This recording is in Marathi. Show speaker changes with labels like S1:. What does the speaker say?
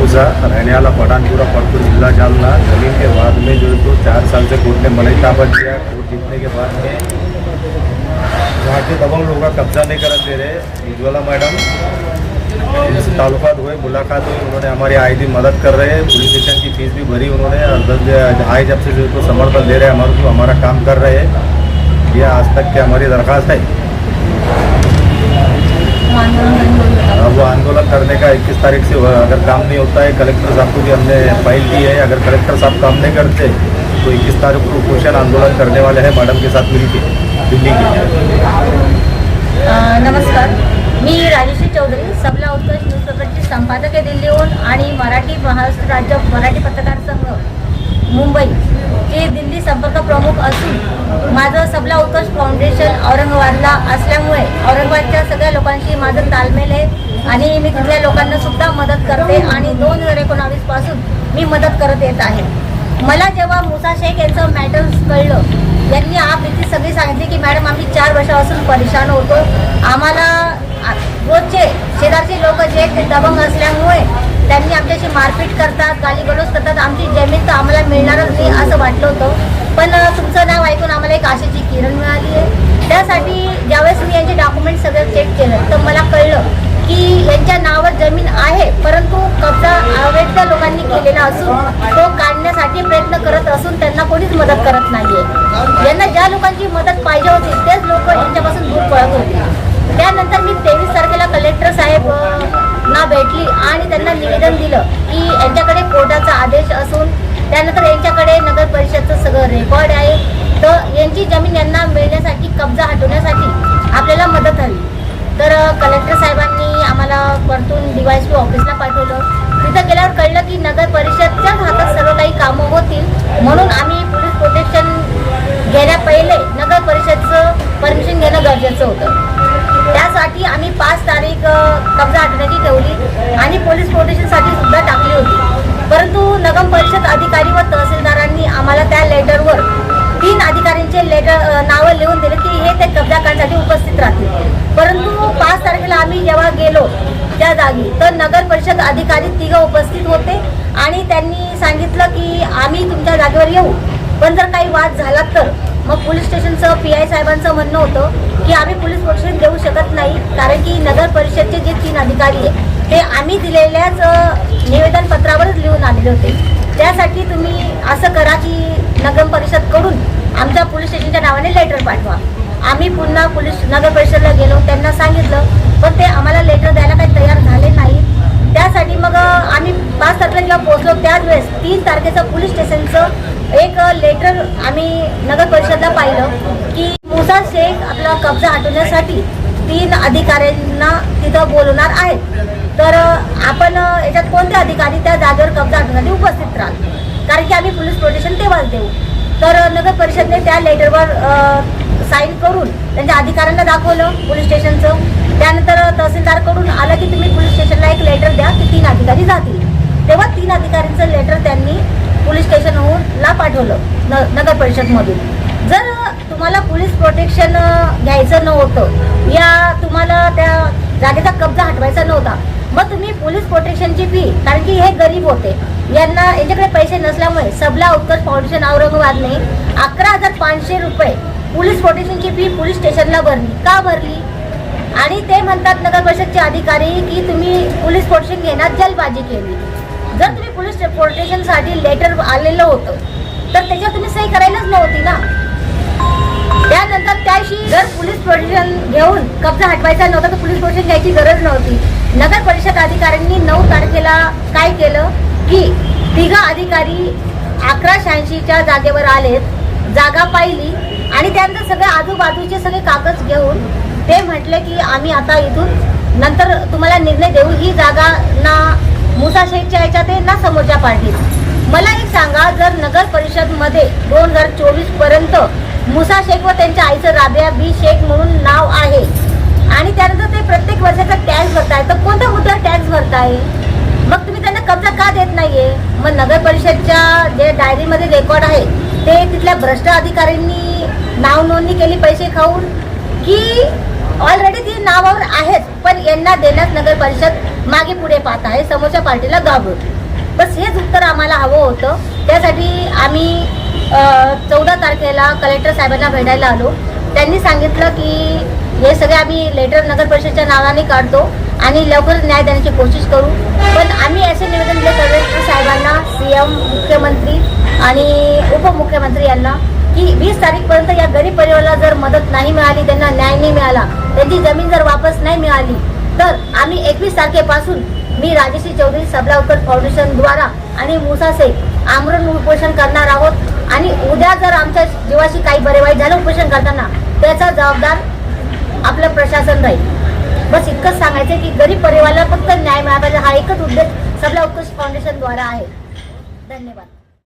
S1: मूसा रहने वाला पठानपुरा पटपुर जिला, जालना, ज़मीन के बाद में जो है तो चार साल से कोर्ट ने मनाई ताबत किया कोर्ट जीतने के बाद में वहाँ के दबंग लोगों का कब्जा नहीं करने दे रहे, उज्ज्वला मैडम इनसे ताल्लुकात हुए, मुलाकात हुई, उन्होंने हमारी दिन मदद कर रहे हैं पुलिस स्टेशन की फ़ीस भी भरी उन्होंने, और आए जब से जो है तो समर्थन दे रहे हैं हमारे हमारा काम कर रहे हैं यह आज तक की हमारी दरख्वास्त है। वो आंदोलन करने का इक्कीस तारीख से अगर काम नहीं होता है कलेक्टर साहब को भी हमने फाइल की है। अगर कलेक्टर साहब काम नहीं करते तो इक्कीस तारीख को पोषण आंदोलन करने वाले हैं मैडम के साथ मिलकर दिल्ली की
S2: नमस्कार। मी राजेशी चौधरी सबला उत्कर्ष न्यूजपेपरची संपादक आहे दिल्लीहून आणि मराठी महाराष्ट्र राज्य मराठी पत्रकार संघ मुंबई. हे दिल्ली संपर्क प्रमुख असून माझं सबला उत्कर्ष फाउंडेशन औरंगाबादला असल्यामुळे औरंगाबादच्या सगळ्या लोकांशी माझं तालमेल आहे आणि मी तिथल्या लोकांना सुद्धा मदत करते आणि दोन हजार एकोणावीसपासून मी मदत करत येत आहे. मला जेव्हा मुसा शेख यांचं मॅटर कळलं यांनी आप भीती सगळी सांगितली की मॅडम आम्ही चार वर्षापासून परेशान होतो. आम्हाला रोजचे शेजारचे लोक जे दबंग असल्यामुळे त्यांनी आमच्याशी मारपीट करतात गालीगलोज करतात. आमची जमीन तर आम्हाला मिळणारच नाही असं वाटलं होतं. पण तुमचं नाव ऐकून आम्हाला एक आशेची किरण मिळाली आहे. त्यासाठी ज्यावेळेस मी यांचे डॉक्युमेंट सगळं चेक केलं तर मला कळलं की यांच्या नावावर जमीन आहे परंतु कब्जा अवैध लोकांनी केलेला असून तो काढण्यासाठी प्रयत्न करत असून त्यांना कोणीच मदत करत नाहीये. यांना ज्या लोकांची मदत पाहिजे होती तेच लोक यांच्यापासून दूर पळत होते. त्यानंतर मी तेवीस तारखेला कलेक्टर साहेब ना भेटली आणि त्यांना निवेदन दिलं की यांच्याकडे कोर्टाचा आदेश असून त्यानंतर यांच्याकडे नगर परिषदचं सगळं रेकॉर्ड आहे. तर यांची जमीन यांना मिळण्यासाठी कब्जा हटवण्यासाठी आपल्याला मदत हवी. तर कलेक्टर साहेबांनी आम्हाला परतून डीवायसी ऑफिसला पाठवलं. तिथं गेल्यावर कळलं की नगर परिषदच्याच हातात सर्व काही कामं होतील. म्हणून आम्ही पोलीस प्रोटेक्शन घेण्या पहिले नगर परिषदचं परमिशन घेणं गरजेचं होतं. त्यासाठी आम्ही पाच तारीख कब्जा हटण्याची ठेवली आणि पोलीस प्रोटेक्शनसाठी सुद्धा टाकली होती. परंतु नगम परिषद अधिकारी व तहसीलदारांनी आम्हाला त्या लेटरवर तीन अधिकाऱ्यांचे लेटर नावं लिहून दिले की हे ते कब्जा करण्यासाठी उपस्थित राहतील. परंतु पाच तारखेला आम्ही जेव्हा गेलो त्या जागी तर नगर परिषद अधिकारी तिघं उपस्थित होते आणि त्यांनी सांगितलं की आम्ही तुमच्या जागेवर येऊ. पण जर काही वाद झाला तर? मग पोलीस स्टेशनचं पी आय साहेबांचं म्हणणं होतं की आम्ही पोलीस प्रोटेक्शन देऊ शकत नाही कारण की नगर अधिकारी हे ते आम्ही दिलेल्याच निवेदनपत्रावरच निवेदन पत्रावरच लिहून आलेले होते. त्यासाठी तुम्ही असं करा की नगर परिषदकडून आमच्या पोलीस स्टेशनच्या नावाने लेटर पाठवा. आम्ही पुन्हा पोलीस नगर परिषदला गेलो त्यांना सांगितलं पण ते आम्हाला लेटर द्यायला काही तयार झाले नाही. त्यासाठी मग आम्ही पाच तारखेला जेव्हा पोहोचलो त्याच वेळेस तीन तारखेचं पोलीस स्टेशनचं एक लेटर आम्ही नगर परिषदला पाहिलं की मुसा शेख आपला कब्जा हटवण्यासाठी तीन अधिकाऱ्यांना तिथं बोलवणार आहेत. तर आपण याच्यात कोणते अधिकारी त्या जागेवर कब्जा हटवण्यासाठी उपस्थित राहाल? कारण की आम्ही पोलीस प्रोटेक्शन तेव्हाच देऊ. तर नगर परिषदने त्या लेटरवर साईन करून त्यांच्या अधिकाऱ्यांना दाखवलं पोलीस स्टेशनचं. त्यानंतर तहसीलदारकडून आलं की तुम्ही पोलीस स्टेशनला एक लेटर द्या की तीन अधिकारी जातील. तेव्हा तीन अधिकाऱ्यांचं लेटर त्यांनी पोलीस स्टेशनहून ला पाठवलं न नगर परिषदमधून. जर तुम्हाला पोलीस प्रोटेक्शन घ्यायचं नव्हतं. या तुम्हाला त्या जागेचा कब्जा हटवायचा नव्हता. मग तुम्ही पोलीस प्रोटेक्शनची फी कारण की हे गरीब होते. यांना यांच्याकडे पैसे नसल्यामुळे सबला उत्कर्ष फाउंडेशन औरंगाबादने अकरा हजार पाचशे रुपये पोलीस प्रोटेक्शनची फी पोलीस स्टेशनला भरली. का भरली? आणि ते म्हणतात नगर परिषदचे अधिकारी की तुम्ही पोलीस प्रोटेक्शन घेण्यात जलबाजी केली. जर तुम्ही पोलीस प्रोटेक्शनसाठी लेटर आलेलं होतं तर त्याच्यावर तुम्ही सही करायलाच नव्हती ना? त्यानंतर त्याशी जर पोलीस प्रोटेक्शन घेऊन कब्जा हटवायचा नव्हता तर पोलीस प्रोटेक्शन घ्यायची गरज नव्हती. नगर परिषद अधिकाऱ्यांनी नऊ तारखेला काय केलं? की तिघा अधिकारी अकरा शहाऐंशीच्या जागेवर आलेत जागा पाहिली आणि त्यानंतर सगळे आजूबाजूचे सगळे कागद घेऊन ते म्हटले की आम्ही आता इथून नंतर तुम्हाला निर्णय देऊ. ही जागा ना मुसा शेखच्या याच्यात आहे ना समोरच्या पार्टीत. मला एक सांगा जर नगर परिषदमध्ये दोन हजार चोवीसपर्यंत मुसा शेख व त्यांच्या आईचं राबिया बी शेख म्हणून नाव आहे. आणि त्यानंतर ते प्रत्येक वर्षाचा टॅक्स भरताय तर कोणत्या मुद्द्यावर टॅक्स भरताय? मग तुम्ही त्यांना कब्जा का देत नाहीये? मग नगर परिषदच्या जे डायरीमध्ये रेकॉर्ड आहे ते तिथल्या भ्रष्ट अधिकाऱ्यांनी नाव नोंदणी केली पैसे खाऊन? की ऑलरेडी ती नावावर आहेत पण यांना देण्यात नगर परिषद मागे पुढे पाहत आहे समोरच्या पार्टीला घाबरून. बस हेच उत्तर आम्हाला हवं होतं. त्यासाठी आम्ही चौदा तारखेला कलेक्टर साहेबांना भेटायला आलो. त्यांनी सांगितलं की हे सगळे आम्ही लेटर नगर परिषदच्या नावाने काढतो आणि लवकर न्याय देण्याची कोशिश करू. पण आम्ही असे निवेदन दिले कलेक्टर साहेबांना सी एम मुख्यमंत्री आणि उपमुख्यमंत्री यांना की वीस तारीखपर्यंत या गरीब परिवाराला जर मदत नाही मिळाली त्यांना न्याय नाही मिळाला त्यांची जमीन जर वापस नाही मिळाली तर आम्ही एकवीस तारखेपासून मी राजेश्री चौधरी सबला उत्कट फाउंडेशन द्वारा आणि मुसासे आमरण उपोषण करणार आहोत. आणि उद्या जर आमच्या जीवाशी काही बरे वाईट झालं उपोषण करताना त्याचा जबाबदार आपलं प्रशासन राहील. बस इतकंच सांगायचं की गरीब परिवाराला फक्त न्याय मिळाला हा एकच उद्देश सबला उत्कृष्ट फाउंडेशनद्वारा आहे. धन्यवाद.